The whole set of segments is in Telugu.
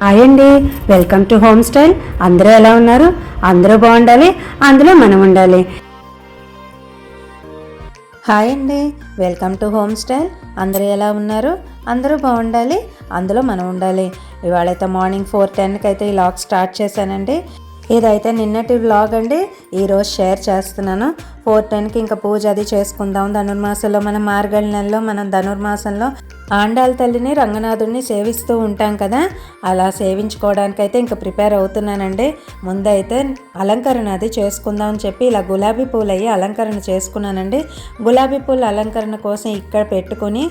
హాయ్ అండి వెల్కమ్ టు హోమ్ స్టైల్ అందరూ ఎలా ఉన్నారు? అందరూ బాగుండాలి అందులో మనం ఉండాలి. హాయ్ అండి వెల్కమ్ టు హోమ్ స్టైల్ అందరూ ఎలా ఉన్నారు? అందరూ బాగుండాలి అందులో మనం ఉండాలి. ఇవాళైతే మార్నింగ్ ఫోర్ టెన్కి అయితే ఈ లాగ్ స్టార్ట్ చేశానండి. ఇదైతే నిన్నటి వ్లాగ్ అండి. ఈరోజు షేర్ చేస్తున్నాను. ఫోర్ టెన్కి ఇంకా పూజ అది చేసుకుందాం. ధనుర్మాసంలో మనం మార్గళ నెలలో మనం ధనుర్మాసంలో ఆండాల తల్లిని రంగనాథుడిని సేవిస్తూ ఉంటాం కదా. అలా సేవించుకోవడానికైతే ఇంకా ప్రిపేర్ అవుతున్నానండి. ముందైతే అలంకరణ అది చేసుకుందాం అని చెప్పి ఇలా గులాబీ పూలు అయ్యి అలంకరణ చేసుకున్నానండి. గులాబీ పూల అలంకరణ కోసం ఇక్కడ పెట్టుకొని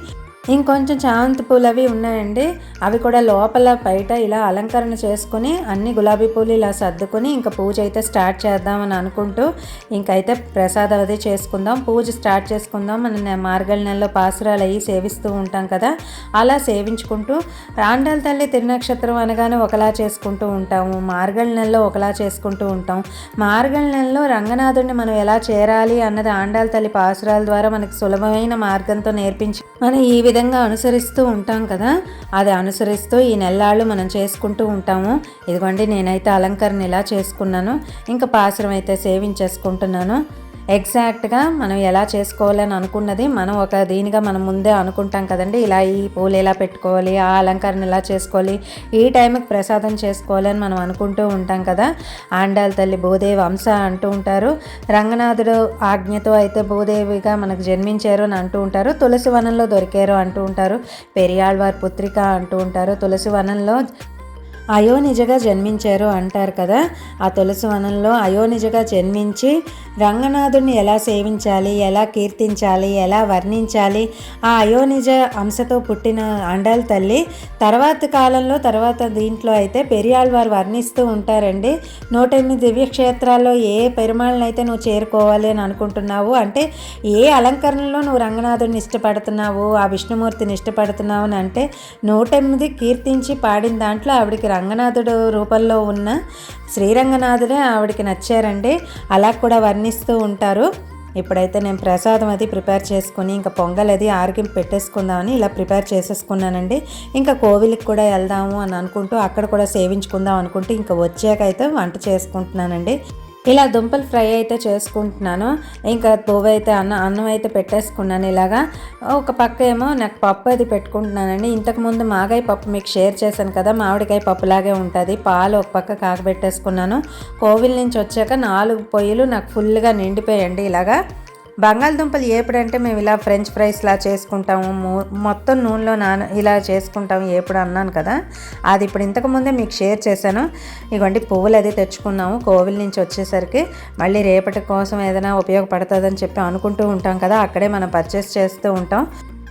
ఇంకొంచెం చామంతి పూలు అవి ఉన్నాయండి. అవి కూడా లోపల బయట ఇలా అలంకరణ చేసుకుని అన్ని గులాబీ పూలు ఇలా సర్దుకొని ఇంకా పూజ అయితే స్టార్ట్ చేద్దామని అనుకుంటూ ఇంకైతే ప్రసాదం అది చేసుకుందాం. పూజ స్టార్ట్ చేసుకుందాం. మన మార్గల నెలలో పాసురాలు అయ్యి సేవిస్తూ ఉంటాం కదా. అలా సేవించుకుంటూ రాండాల తల్లి తిరునక్షత్రం అనగానే ఒకలా చేసుకుంటూ ఉంటాము. మార్గల నెలలో ఒకలా చేసుకుంటూ ఉంటాం. మార్గల నెలలో రంగనాథుడిని మనం ఎలా చేరాలి అన్నది ఆండాల తల్లి పాసురాల ద్వారా మనకి సులభమైన మార్గంతో నేర్పించి మనం ఈ విధంగా అనుసరిస్తూ ఉంటాం కదా అది అనుసరిస్తూ ఈ నెల్లాళ్ళు మనం చేసుకుంటూ ఉంటాము. ఇదిగోండి నేనైతే అలంకరణ ఇలా చేసుకున్నాను. ఇంకా పాసురం అయితే సేవించేసుకుంటున్నాను. ఎగ్జాక్ట్గా మనం ఎలా చేసుకోవాలని అనుకున్నది మనం ఒక దీనిగా మనం ముందే అనుకుంటాం కదండి. ఇలా ఈ పూలు ఎలా పెట్టుకోవాలి ఆ అలంకరణ ఎలా చేసుకోవాలి ఈ టైంకి ప్రసాదం చేసుకోవాలి అని మనం అనుకుంటూ ఉంటాం కదా. ఆండాల తల్లి భూదేవి వంశ అంటూ ఉంటారు. రంగనాథుడు ఆజ్ఞతో అయితే భూదేవిగా మనకు జన్మించారు అని అంటూ ఉంటారు. తులసి వనంలో దొరికారు అంటూ ఉంటారు. పెరియాళ్వారి పుత్రిక అంటూ ఉంటారు. తులసి వనంలో అయోనిజగా జన్మించారు అంటారు కదా. ఆ తులసి వనంలో అయోనిజగా జన్మించి రంగనాథుడిని ఎలా సేవించాలి ఎలా కీర్తించాలి ఎలా వర్ణించాలి ఆ అయోనిజ అంశతో పుట్టిన అండాల తల్లి తర్వాత కాలంలో తర్వాత దీంట్లో అయితే పెరియాళ్ వారు వర్ణిస్తూ ఉంటారండి. నూట ఎనిమిది దివ్యక్షేత్రాల్లో ఏ పెరుమాళ్ళనైతే నువ్వు చేరుకోవాలి అని అనుకుంటున్నావు? అంటే ఏ అలంకరణలో నువ్వు రంగనాథుడిని ఇష్టపడుతున్నావు ఆ విష్ణుమూర్తిని ఇష్టపడుతున్నావు అని అంటే నూట ఎనిమిది కీర్తించి పాడిన దాంట్లో ఆవిడికి రంగనాథుడు రూపంలో ఉన్న శ్రీరంగనాథుడే ఆవిడకి నచ్చారండి. అలా కూడా వర్ణిస్తూ ఉంటారు. ఇప్పుడైతే నేను ప్రసాదం అది ప్రిపేర్ చేసుకుని ఇంకా పొంగల్ అది ఆరోగ్యం పెట్టేసుకుందామని ఇలా ప్రిపేర్ చేసేసుకున్నానండి. ఇంకా కోవిలికి కూడా వెళ్దాము అని అనుకుంటూ అక్కడ కూడా సేవించుకుందాం అనుకుంటూ ఇంకా వచ్చాక అయితే వంట చేసుకుంటున్నానండి. ఇలా దుంపలు ఫ్రై అయితే చేసుకుంటున్నాను. ఇంకా పువ్వు అయితే అన్న అన్నం అయితే పెట్టేసుకున్నాను ఇలాగా. ఒక పక్క ఏమో నాకు పప్పు అది పెట్టుకుంటున్నానండి. ఇంతకుముందు మాగాయ పప్పు మీకు షేర్ చేశాను కదా మామిడికాయ పప్పులాగే ఉంటుంది. పాలు ఒక పక్క కాకబెట్టేసుకున్నాను కోవిల్ నుంచి వచ్చాక నాలుగు పొయ్యిలు నాకు ఫుల్గా నిండిపోయండి ఇలాగా. బంగాళదుంపలు ఏపుడంటే మేము ఇలా ఫ్రెంచ్ ఫ్రైస్లా చేసుకుంటాము. మొత్తం నూనెలో నాన ఇలా చేసుకుంటాము ఏపుడు అన్నాను కదా. అది ఇప్పుడు ఇంతకుముందే మీకు షేర్ చేశాను. ఇవ్వండి పువ్వులు అది తెచ్చుకున్నాము. కోవిల్ నుంచి వచ్చేసరికి మళ్ళీ రేపటి కోసం ఏదైనా ఉపయోగపడుతుందని చెప్పి అనుకుంటూ ఉంటాం కదా. అక్కడే మనం పర్చేస్ చేస్తూ ఉంటాం.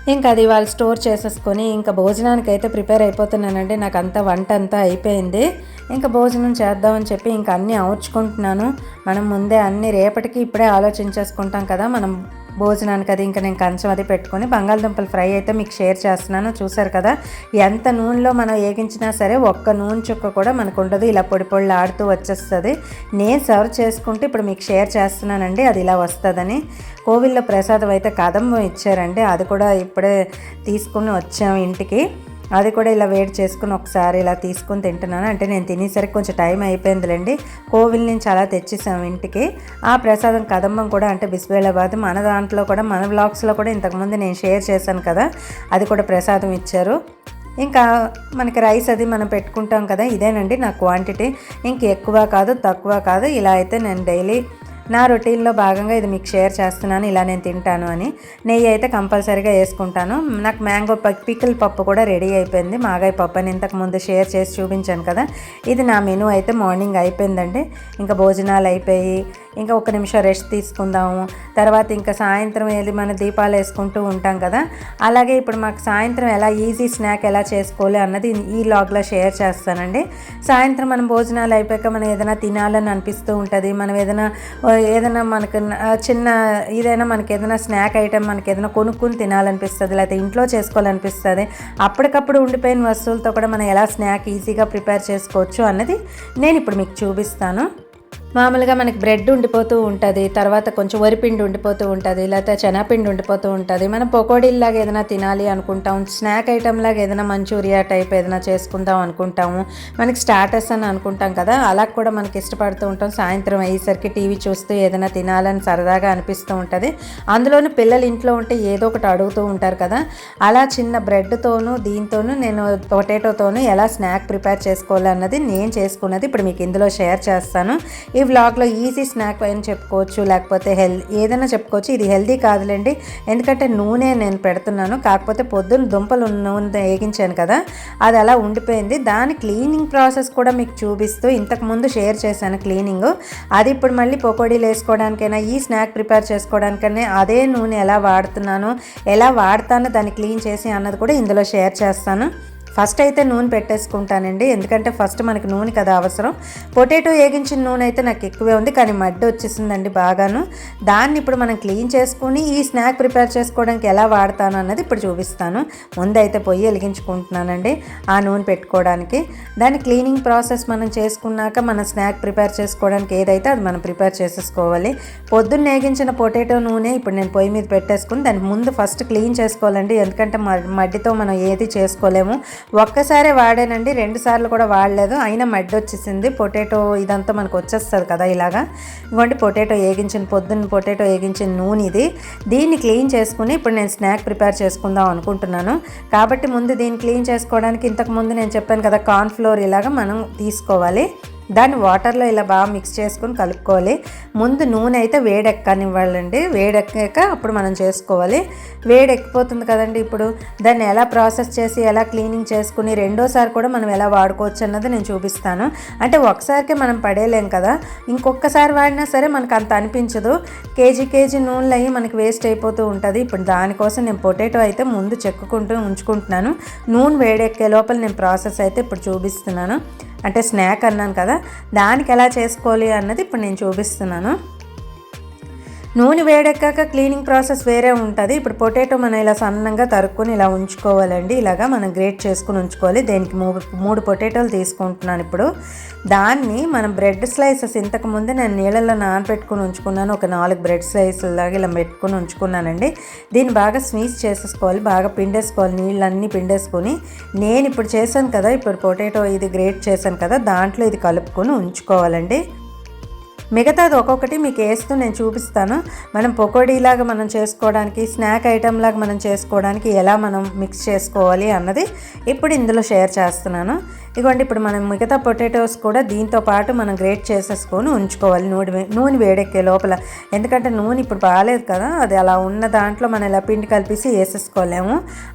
ఇంకా అది వాళ్ళు స్టోర్ చేసేసుకొని ఇంకా భోజనానికి అయితే ప్రిపేర్ అయిపోతున్నానండి. నాకు అంతా వంట అంతా అయిపోయింది. ఇంకా భోజనం చేద్దామని చెప్పి ఇంకా అన్నీ అమర్చుకుంటున్నాను. మనం ముందే అన్ని రేపటికి ఇప్పుడే ఆలోచించేసుకుంటాం కదా. మనం భోజనానికి అది ఇంకా నేను కంచం అది పెట్టుకొని బంగాళదుంపలు ఫ్రై అయితే మీకు షేర్ చేస్తున్నాను. చూసారు కదా? ఎంత నూనెలో మనం వేగించినా సరే ఒక్క నూనె చుక్క కూడా మనకు ఉండదు. ఇలా పొడి పొడిలు ఆడుతూ వచ్చేస్తుంది. నేను సర్వ్ చేసుకుంటే ఇప్పుడు మీకు షేర్ చేస్తున్నానండి. అది ఇలా వస్తుందని. కోవిల్లో ప్రసాదం అయితే కదంబం ఇచ్చారండి. అది కూడా ఇప్పుడే తీసుకుని వచ్చాము ఇంటికి. అది కూడా ఇలా వేడి చేసుకుని ఒకసారి ఇలా తీసుకుని తింటున్నాను. అంటే నేను తినేసరికి కొంచెం టైం అయిపోయిందిలేండి. కోవిల్ నుంచి అలా తెచ్చేసాం ఇంటికి. ఆ ప్రసాదం కదంబం కూడా అంటే బిస్బేలాబాద్ మన దాంట్లో కూడా మన బ్లాగ్స్లో కూడా ఇంతకుముందు నేను షేర్ చేశాను కదా అది కూడా ప్రసాదం ఇచ్చారు. ఇంకా మనకి రైస్ అది మనం పెట్టుకుంటాం కదా ఇదేనండి నా క్వాంటిటీ. ఇంక ఎక్కువ కాదు తక్కువ కాదు ఇలా అయితే నేను డైలీ నా రొటీన్లో భాగంగా ఇది మీకు షేర్ చేస్తున్నాను ఇలా నేను తింటాను అని. నెయ్యి అయితే కంపల్సరీగా వేసుకుంటాను. నాకు మ్యాంగో పికిల్ పప్పు కూడా రెడీ అయిపోయింది. మాగాయ పప్పు అని ఇంతకు ముందు షేర్ చేసి చూపించాను కదా. ఇది నా మెనూ అయితే మార్నింగ్ అయిపోయిందండి. ఇంకా భోజనాలు అయిపోయి ఇంకా ఒక నిమిషం రెస్ట్ తీసుకుందాము. తర్వాత ఇంకా సాయంత్రం వెళ్ళి మన దీపాలు వేసుకుంటూ ఉంటాం కదా. అలాగే ఇప్పుడు మాకు సాయంత్రం ఎలా ఈజీ స్నాక్ ఎలా చేసుకోవాలి అన్నది ఈ లాగ్లో షేర్ చేస్తానండి. సాయంత్రం మనం భోజనాలు అయిపోయాక మనం ఏదైనా తినాలని అనిపిస్తూ ఉంటుంది. మనం ఏదైనా ఏదైనా మనకు చిన్న ఏదైనా మనకి ఏదైనా స్నాక్ ఐటెం మనకి ఏదైనా కొనుక్కుని తినాలనిపిస్తుంది. లేకపోతే ఇంట్లో చేసుకోవాలనిపిస్తుంది. అప్పటికప్పుడు ఉండిపోయిన వస్తువులతో కూడా మనం ఎలా స్నాక్ ఈజీగా ప్రిపేర్ చేసుకోవచ్చు అన్నది నేను ఇప్పుడు మీకు చూపిస్తాను. మామూలుగా మనకి బ్రెడ్ ఉండిపోతూ ఉంటుంది తర్వాత కొంచెం వరిపిండి ఉండిపోతూ ఉంటుంది లేకపోతే శనగపిండి ఉండిపోతూ ఉంటుంది. మనం పకోడీలాగా ఏదైనా తినాలి అనుకుంటాం స్నాక్ ఐటమ్ లాగా ఏదైనా మంచూరియా టైప్ ఏదైనా చేసుకుందాం అనుకుంటాము. మనకి స్టార్టర్స్ అని అనుకుంటాం కదా అలా కూడా మనకి ఇష్టపడుతూ ఉంటాం. సాయంత్రం అయ్యేసరికి టీవీ చూస్తూ ఏదైనా తినాలని సరదాగా అనిపిస్తూ ఉంటుంది. అందులోనూ పిల్లలు ఇంట్లో ఉంటే ఏదో ఒకటి అడుగుతూ ఉంటారు కదా అలా చిన్న బ్రెడ్తోనూ దీంతోనూ నేను పొటాటోతోనూ ఎలా స్నాక్ ప్రిపేర్ చేసుకోవాలన్నది నేను చేసుకున్నది ఇప్పుడు మీకు ఇందులో షేర్ చేస్తాను. ఈ వ్లాగ్లో ఈజీ స్నాక్ అని చెప్పుకోవచ్చు లేకపోతే హెల్ ఏదైనా చెప్పుకోవచ్చు. ఇది హెల్దీ కాదులేండి. ఎందుకంటే నూనె నేను పెడుతున్నాను కాకపోతే పొద్దున్న దుంపలు నూనె వేగించాను కదా అది అలా ఉండిపోయింది. దాని క్లీనింగ్ ప్రాసెస్ కూడా మీకు చూపిస్తూ ఇంతకు ముందు షేర్ చేశాను క్లీనింగ్ అది ఇప్పుడు మళ్ళీ పకోడీలు వేసుకోవడానికైనా ఈ స్నాక్ ప్రిపేర్ చేసుకోవడానికైనా అదే నూనె ఎలా వాడుతున్నాను ఎలా వాడతానో దాన్ని క్లీన్ చేసి అన్నది కూడా ఇందులో షేర్ చేస్తాను. ఫస్ట్ అయితే నూనె పెట్టేసుకుంటానండి. ఎందుకంటే ఫస్ట్ మనకి నూనె కదా అవసరం. పొటాటో వేగించిన నూనె అయితే నాకు ఎక్కువే ఉంది కానీ మడ్డి వచ్చేసిందండి బాగాను. దాన్ని ఇప్పుడు మనం క్లీన్ చేసుకుని ఈ స్నాక్ ప్రిపేర్ చేసుకోవడానికి ఎలా వాడతాను అన్నది ఇప్పుడు చూపిస్తాను. ముందు అయితే పొయ్యి వెలిగించుకుంటున్నానండి ఆ నూనె పెట్టుకోవడానికి. దాని క్లీనింగ్ ప్రాసెస్ మనం చేసుకున్నాక మన స్నాక్ ప్రిపేర్ చేసుకోవడానికి ఏదైతే అది మనం ప్రిపేర్ చేసేసుకోవాలి. పొద్దున్న వేగించిన పొటాటో నూనె ఇప్పుడు నేను పొయ్యి మీద పెట్టేసుకుని దాన్ని ముందు ఫస్ట్ క్లీన్ చేసుకోవాలండి. ఎందుకంటే మడ్డితో మనం ఏది చేసుకోలేము. ఒక్కసారే వాడానండి రెండు సార్లు కూడా వాడలేదు. అయినా మడ్డి వచ్చేసింది పొటాటో ఇదంతా మనకు వచ్చేస్తుంది కదా ఇలాగా. ఇంకోటి పొటాటో వేగించిన పొద్దున్న పొటాటో వేగించిన నూనె ఇది. దీన్ని క్లీన్ చేసుకుని ఇప్పుడు నేను స్నాక్ ప్రిపేర్ చేసుకుందాం అనుకుంటున్నాను. కాబట్టి ముందు దీన్ని క్లీన్ చేసుకోవడానికి ఇంతకు ముందు నేను చెప్పాను కదా కార్న్ ఫ్లోర్ ఇలాగా మనం తీసుకోవాలి. దాన్ని వాటర్లో ఇలా బాగా మిక్స్ చేసుకొని కలుపుకోవాలి. ముందు నూనె అయితే వేడెక్కనివ్వాలండి. వేడెక్కాక అప్పుడు మనం చేసుకోవాలి. వేడెక్కిపోతుంది కదండి ఇప్పుడు. దాన్ని ఎలా ప్రాసెస్ చేసి ఎలా క్లీనింగ్ చేసుకుని రెండోసారి కూడా మనం ఎలా వాడుకోవచ్చు అన్నది నేను చూపిస్తాను. అంటే ఒకసారికి మనం పడేయలేం కదా. ఇంకొకసారి వాడినా సరే మనకు అంత అనిపించదు. కేజీ కేజీ నూనెలు అయ్యి మనకి వేస్ట్ అయిపోతూ ఉంటుంది. ఇప్పుడు దానికోసం నేను పొటాటో అయితే ముందు చెక్కుకుంటూ ఉంచుకుంటున్నాను. నూనె వేడెక్కే లోపల నేను ప్రాసెస్ అయితే ఇప్పుడు చూపిస్తున్నాను. అంటే స్నాక్ అన్నాను కదా దానికి ఎలా చేసుకోవాలి అన్నది ఇప్పుడు నేను చూపిస్తున్నాను. నూనె వేడెక్కాక క్లీనింగ్ ప్రాసెస్ వేరే ఉంటుంది. ఇప్పుడు పొటాటో మనం ఇలా సన్నంగా తరుక్కొని ఇలా ఉంచుకోవాలండి. ఇలాగా మనం గ్రేట్ చేసుకుని ఉంచుకోవాలి. దీనికి మూడు మూడు పొటాటోలు తీసుకుంటున్నాను ఇప్పుడు. దాన్ని మనం బ్రెడ్ స్లైసెస్ ఇంతకు ముందే నేను నీళ్ళల్లో నానబెట్టుకుని ఉంచుకున్నాను. ఒక నాలుగు బ్రెడ్ స్లైసుల లాగా ఇలా పెట్టుకుని ఉంచుకున్నానండి. దీన్ని బాగా స్వీజ్ చేసేసుకోవాలి. బాగా పిండేసుకోవాలి. నీళ్ళన్నీ పిండేసుకొని నేను ఇప్పుడు చేశాను కదా ఇప్పుడు పొటాటో ఇది గ్రేట్ చేశాను కదా దాంట్లో ఇది కలుపుకొని ఉంచుకోవాలండి. మిగతాది ఒక్కొక్కటి మీకు వేస్తూ నేను చూపిస్తాను. మనం పకోడీలాగా మనం చేసుకోవడానికి స్నాక్ ఐటెం లాగా మనం చేసుకోవడానికి ఎలా మనం మిక్స్ చేసుకోవాలి అన్నది ఇప్పుడు ఇందులో షేర్ చేస్తున్నాను. ఇదిగోండి ఇప్పుడు మనం మిగతా పొటాటోస్ కూడా దీంతో పాటు మనం గ్రేట్ చేసేసుకొని ఉంచుకోవాలి. నూనె నూనె వేడెక్కే లోపల. ఎందుకంటే నూనె ఇప్పుడు బాగాలేదు కదా అది అలా ఉన్న దాంట్లో మనం ఇలా పిండి కలిపేసి వేసేసుకోలేము.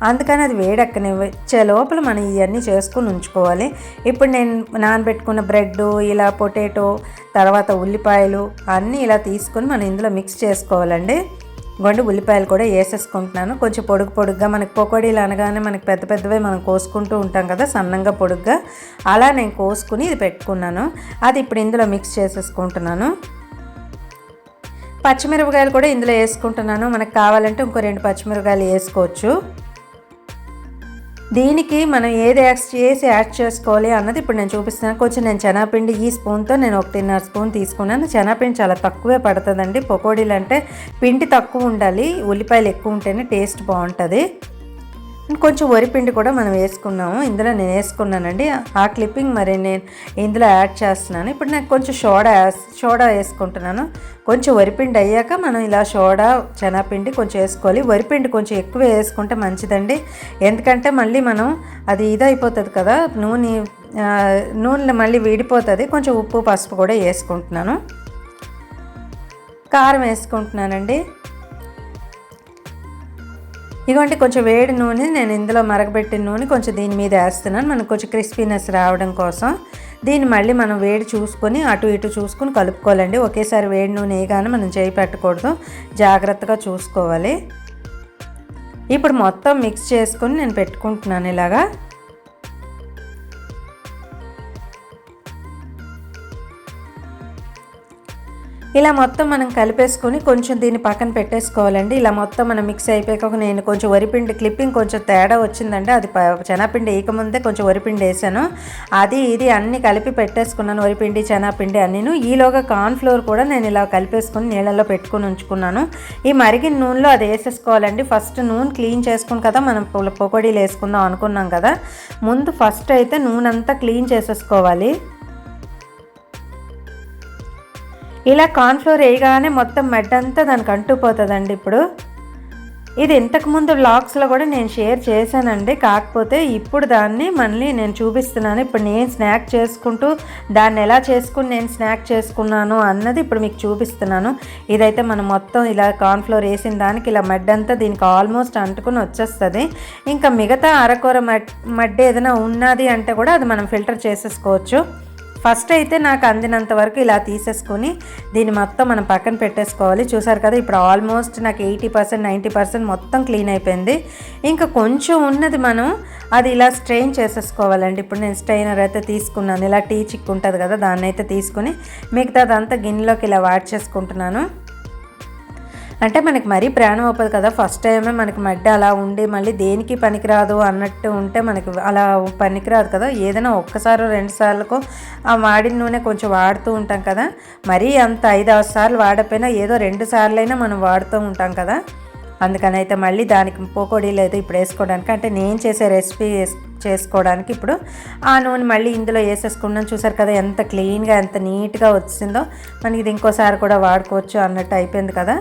అందుకని అది వేడెక్కని వచ్చే లోపల మనం ఇవన్నీ చేసుకుని ఉంచుకోవాలి. ఇప్పుడు నేను నానబెట్టుకున్న బ్రెడ్ ఇలా పొటాటో తర్వాత ఉల్లిపాయలు అన్నీ ఇలా తీసుకొని మనం ఇందులో మిక్స్ చేసుకోవాలండి. గొండు ఉల్లిపాయలు కూడా వేసేసుకుంటున్నాను. కొంచెం పొడుగు పొడుగ్గా మనకి పకోడీలు అనగానే మనకి పెద్ద పెద్దవి మనం కోసుకుంటూ ఉంటాం కదా సన్నంగా పొడుగ్గా. అలా నేను కోసుకుని ఇది పెట్టుకున్నాను. అది ఇప్పుడు ఇందులో మిక్స్ చేసేసుకుంటున్నాను. పచ్చిమిరపకాయలు కూడా ఇందులో వేసుకుంటున్నాను. మనకు కావాలంటే ఇంకో రెండు పచ్చిమిరపకాయలు వేసుకోవచ్చు. దీనికి మనం ఏది యాడ్ చేసి యాడ్ చేసుకోవాలి అన్నది ఇప్పుడు నేను చూపిస్తున్నాను. కొంచెం నేను శనగపిండి ఈ స్పూన్తో నేను ఒకటిన్నర స్పూన్ తీసుకున్నాను. శనగపిండి చాలా తక్కువే పడుతుందండి. పకోడీలు అంటే పిండి తక్కువ ఉండాలి. ఉల్లిపాయలు ఎక్కువ ఉంటేనే టేస్ట్ బాగుంటుంది. కొంచెం వరిపిండి కూడా మనం వేసుకున్నాము. ఇందులో నేను వేసుకున్నానండి. ఆ క్లిప్పింగ్ మరి నేను ఇందులో యాడ్ చేస్తున్నాను. ఇప్పుడు నాకు కొంచెం సోడా సోడా వేసుకుంటున్నాను. కొంచెం వరిపిండి అయ్యాక మనం ఇలా సోడా శనగపిండి కొంచెం వేసుకోవాలి. వరిపిండి కొంచెం ఎక్కువ వేసుకుంటే మంచిదండి. ఎందుకంటే మళ్ళీ మనం అది ఇదైపోతుంది కదా నూనె నూనెలో మళ్ళీ విడిపోతుంది. కొంచెం ఉప్పు పసుపు కూడా వేసుకుంటున్నాను. కారం వేసుకుంటున్నానండి. ఇదిగోండి కొంచెం వేడి నూనె నేను ఇందులో మరగబెట్టిన నూనె కొంచెం దీని మీద వేస్తున్నాను. మనకు కొంచెం క్రిస్పీనెస్ రావడం కోసం దీన్ని మళ్ళీ మనం వేడి చూసుకొని అటు ఇటు చూసుకొని కలుపుకోవాలండి. ఒకేసారి వేడి నూనె వేయగానే మనం చేయి పెట్టకూడదు. జాగ్రత్తగా చూసుకోవాలి. ఇప్పుడు మొత్తం మిక్స్ చేసుకొని నేను పెట్టుకుంటున్నాను ఇలాగా. ఇలా మొత్తం మనం కలిపేసుకొని కొంచెం దీన్ని పక్కన పెట్టేసుకోవాలండి. ఇలా మొత్తం మనం మిక్స్ అయిపోయాక నేను కొంచెం వరిపిండి క్లిప్పింగ్ కొంచెం తేడా వచ్చిందండి. అది శనగపిండి వేయకముందే కొంచెం వరిపిండి వేసాను. అది ఇది అన్నీ కలిపి పెట్టేసుకున్నాను వరిపిండి శనగపిండి అన్నీను. ఈలోగా కార్న్ ఫ్లోర్ కూడా నేను ఇలా కలిపేసుకొని నీళ్ళల్లో పెట్టుకుని ఉంచుకున్నాను. ఈ మరిగిన నూనెలో అది వేసేసుకోవాలండి. ఫస్ట్ నూనె క్లీన్ చేసుకుని కదా మనం పొకోడీలు వేసుకుందాం అనుకున్నాం కదా. ముందు ఫస్ట్ అయితే నూనె అంతా క్లీన్ చేసేసుకోవాలి. ఇలా కార్న్ఫ్లోర్ వేయగానే మొత్తం మెడ్డంతా దానికి అంటుపోతుందండి ఇప్పుడు. ఇది ఇంతకుముందు బ్లాగ్స్లో కూడా నేను షేర్ చేశానండి. కాకపోతే ఇప్పుడు దాన్ని మళ్ళీ నేను చూపిస్తున్నాను. ఇప్పుడు నేను స్నాక్ చేసుకుంటూ దాన్ని ఎలా చేసుకుని నేను స్నాక్ చేసుకున్నాను అన్నది ఇప్పుడు మీకు చూపిస్తున్నాను. ఇదైతే మనం మొత్తం ఇలా కార్న్ఫ్లోర్ వేసిన దానికి ఇలా మడ్డంతా దీనికి ఆల్మోస్ట్ అంటుకుని వచ్చేస్తుంది. ఇంకా మిగతా అరకూర మడ్ మడ్డ ఏదైనా ఉన్నది అంటే కూడా అది మనం ఫిల్టర్ చేసేసుకోవచ్చు. ఫస్ట్ అయితే నాకు అందినంత వరకు ఇలా తీసేసుకొని దీన్ని మొత్తం మనం పక్కన పెట్టేసుకోవాలి. చూసారు కదా ఇప్పుడు ఆల్మోస్ట్ నాకు ఎయిటీ పర్సెంట్ నైంటీ పర్సెంట్ మొత్తం క్లీన్ అయిపోయింది. ఇంకా కొంచెం ఉన్నది మనం అది ఇలా స్ట్రెయిన్ చేసేసుకోవాలండి. ఇప్పుడు నేను స్ట్రెయినర్ అయితే తీసుకున్నాను. ఇలా టీ చిక్కు ఉంటుంది కదా దాన్ని అయితే తీసుకుని మిగతాదంతా గిన్నెలోకి ఇలా వాడ్ చేసుకుంటున్నాను. అంటే మనకి మరీ ప్రాణం అవ్వదు కదా. ఫస్ట్ టైమే మనకి మడ్డ అలా ఉండి మళ్ళీ దేనికి పనికిరాదు అన్నట్టు ఉంటే మనకి అలా పనికిరాదు కదా. ఏదైనా ఒక్కసారి రెండు సార్లకు ఆ వాడిన నూనె కొంచెం వాడుతూ ఉంటాం కదా. మరీ అంత ఐదు ఆరు సార్లు వాడపోయినా ఏదో రెండు సార్లైనా మనం వాడుతూ ఉంటాం కదా. అందుకని అయితే మళ్ళీ దానికి పోకోడీ లేదు ఇప్పుడు వేసుకోవడానికి అంటే నేను చేసే రెసిపీ చేసుకోవడానికి ఇప్పుడు ఆ నూనె మళ్ళీ ఇందులో వేసేసుకున్నాం. చూసారు కదా ఎంత క్లీన్గా ఎంత నీట్గా వచ్చిందో. మనకి ఇది ఇంకోసారి కూడా వాడుకోవచ్చు అన్నట్టు అయిపోయింది కదా.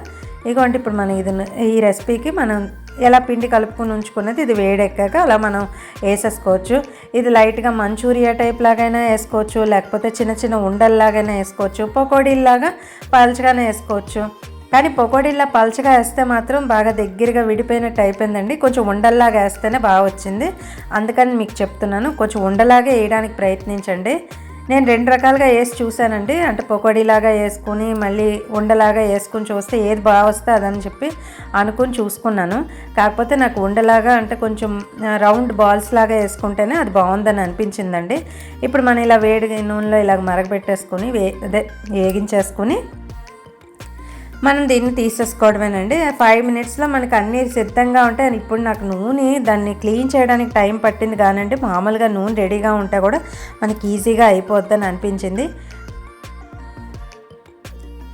ఇగోండి ఇప్పుడు మనం ఇది ఈ రెసిపీకి మనం ఎలా పిండి కలుపుకొని ఉంచుకున్నది ఇది వేడెక్కాక అలా మనం వేసేసుకోవచ్చు. ఇది లైట్గా మంచూరియా టైప్ లాగైనా వేసుకోవచ్చు లేకపోతే చిన్న చిన్న ఉండల్లాగైనా వేసుకోవచ్చు పకోడీల్లాగా పలచగానే వేసుకోవచ్చు. కానీ పకోడీలా పలచగా వేస్తే మాత్రం బాగా దగ్గరగా విడిపోయినట్టు అయిపోయిందండి. కొంచెం ఉండల్లాగా వేస్తేనే బాగా వచ్చింది. అందుకని మీకు చెప్తున్నాను కొంచెం ఉండలాగే వేయడానికి ప్రయత్నించండి. నేను రెండు రకాలుగా వేసి చూశానండి. అంటే పకోడీలాగా వేసుకుని మళ్ళీ ఉండలాగా వేసుకుని చూస్తే ఏది బాగా వస్తే అదని చెప్పి అనుకుని చూసుకున్నాను. కాకపోతే నాకు ఉండలాగా అంటే కొంచెం రౌండ్ బాల్స్ లాగా వేసుకుంటేనే అది బాగుందని అనిపించిందండి. ఇప్పుడు మనం ఇలా వేడి నూనెలో ఇలా మరగబెట్టేసుకుని వే అదే వేగించేసుకుని మనం దీన్ని తీసేసుకోవడమేనండి. ఫైవ్ మినిట్స్లో మనకి అన్నీ సిద్ధంగా ఉంటాయి. ఇప్పుడు నాకు నూనె దాన్ని క్లీన్ చేయడానికి టైం పట్టింది కానండి. మామూలుగా నూనె రెడీగా ఉంటే కూడా మనకి ఈజీగా అయిపోద్దని అనిపించింది.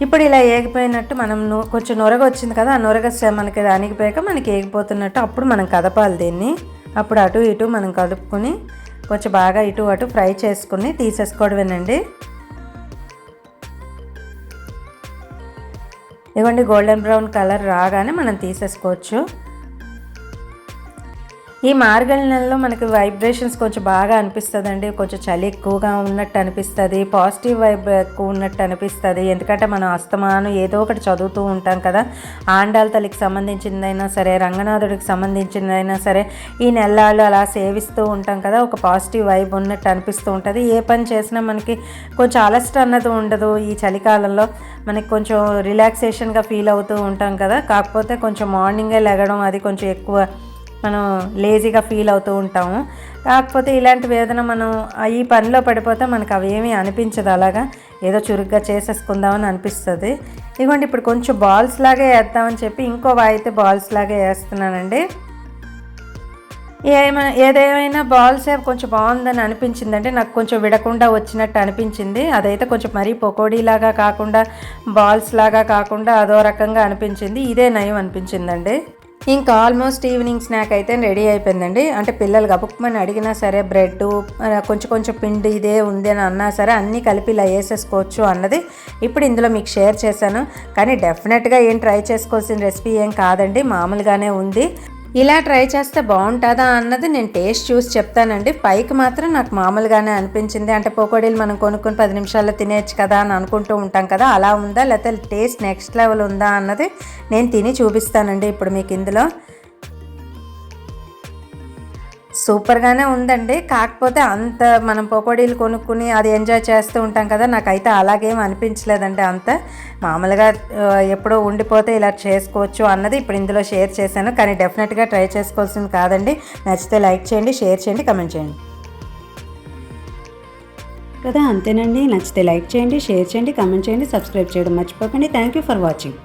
ఇప్పుడు ఇలా ఏగిపోయినట్టు మనం కొంచెం నొరగ వచ్చింది కదా ఆ నొరగ మనకి అణిగిపోయాక మనకి ఏగిపోతున్నట్టు అప్పుడు మనం కదపాలి దీన్ని. అప్పుడు అటు ఇటు మనం కదుపుకొని కొంచెం బాగా ఇటు అటు ఫ్రై చేసుకుని తీసేసుకోవడమేనండి. ఇవ్వండి గోల్డెన్ బ్రౌన్ కలర్ రాగానే మనం తీసేసుకోవచ్చు. ఈ మార్గల నెలలో మనకి వైబ్రేషన్స్ కొంచెం బాగా అనిపిస్తుంది అండి కొంచెం చలి ఎక్కువగా ఉన్నట్టు అనిపిస్తుంది. పాజిటివ్ వైబ్ ఎక్కువ ఉన్నట్టు అనిపిస్తుంది. ఎందుకంటే మనం అస్తమానం ఏదో ఒకటి చదువుతూ ఉంటాం కదా. ఆండాల తల్లికి సంబంధించిందైనా సరే రంగనాథుడికి సంబంధించిందైనా సరే ఈ నెలలు అలా సేవిస్తూ ఉంటాం కదా. ఒక పాజిటివ్ వైబ్ ఉన్నట్టు అనిపిస్తూ ఉంటుంది. ఏ పని చేసినా మనకి కొంచెం అలస్ట్ అన్నది ఉండదు. ఈ చలికాలంలో మనకి కొంచెం రిలాక్సేషన్గా ఫీల్ అవుతూ ఉంటాం కదా. కాకపోతే కొంచెం మార్నింగే లెగడం అది కొంచెం ఎక్కువ మనం లేజీగా ఫీల్ అవుతూ ఉంటాము. కాకపోతే ఇలాంటి వేదన మనం ఈ పనిలో పడిపోతే మనకు అవి ఏమీ అనిపించదు. అలాగా ఏదో చురుగ్గా చేసేసుకుందామని అనిపిస్తుంది. ఇదిగోండి ఇప్పుడు కొంచెం బాల్స్ లాగే వేద్దామని చెప్పి ఇంకో అయితే బాల్స్ లాగే వేస్తున్నానండి. ఏమైనా ఏదేమైనా బాల్స్ కొంచెం బాగుందని అనిపించిందంటే నాకు కొంచెం విడకుండా వచ్చినట్టు అనిపించింది. అదైతే కొంచెం మరీ పకోడీలాగా కాకుండా బాల్స్ లాగా కాకుండా అదో రకంగా అనిపించింది. ఇదే నయం అనిపించిందండి. ఇంకా ఆల్మోస్ట్ ఈవినింగ్ స్నాక్ అయితే రెడీ అయిపోయిందండి. అంటే పిల్లలు గబుక్మని అడిగినా సరే బ్రెడ్ కొంచెం కొంచెం పిండి ఇదే ఉంది అని అన్నా సరే అన్నీ కలిపి ఇలా వేసేసుకోవచ్చు అన్నది ఇప్పుడు ఇందులో మీకు షేర్ చేశాను. కానీ డెఫినెట్గా ఏం ట్రై చేసుకోవాల్సిన రెసిపీ ఏం కాదండి. మామూలుగానే ఉంది. ఇలా ట్రై చేస్తే బాగుంటుందా అన్నది నేను టేస్ట్ చూసి చెప్తానండి. పైకి మాత్రం నాకు మామూలుగానే అనిపించింది. అంటే పకోడీలు మనం కొనుక్కొని పది నిమిషాల్లో తినేయచ్చు కదా అని అనుకుంటూ ఉంటాం కదా. అలా ఉందా? లేకపోతే టేస్ట్ నెక్స్ట్ లెవెల్ ఉందా అన్నది నేను తిని చూపిస్తానండి ఇప్పుడు మీకు ఇందులో. సూపర్గానే ఉందండి. కాకపోతే అంత మనం పకోడీలు కొనుక్కుని అది ఎంజాయ్ చేస్తూ ఉంటాం కదా నాకైతే అలాగేం అనిపించలేదండి అంత. మామూలుగా ఎప్పుడో ఉండిపోతే ఇలా చేసుకోవచ్చు అన్నది ఇప్పుడు ఇందులో షేర్ చేశాను. కానీ డెఫినెట్గా ట్రై చేసుకోవాల్సింది కాదండి. నచ్చితే లైక్ చేయండి షేర్ చేయండి కమెంట్ చేయండి. కదా అంతేనండి. నచ్చితే లైక్ చేయండి షేర్ చేయండి కమెంట్ చేయండి సబ్స్క్రైబ్ చేయడం మర్చిపోకండి. Thank you for watching.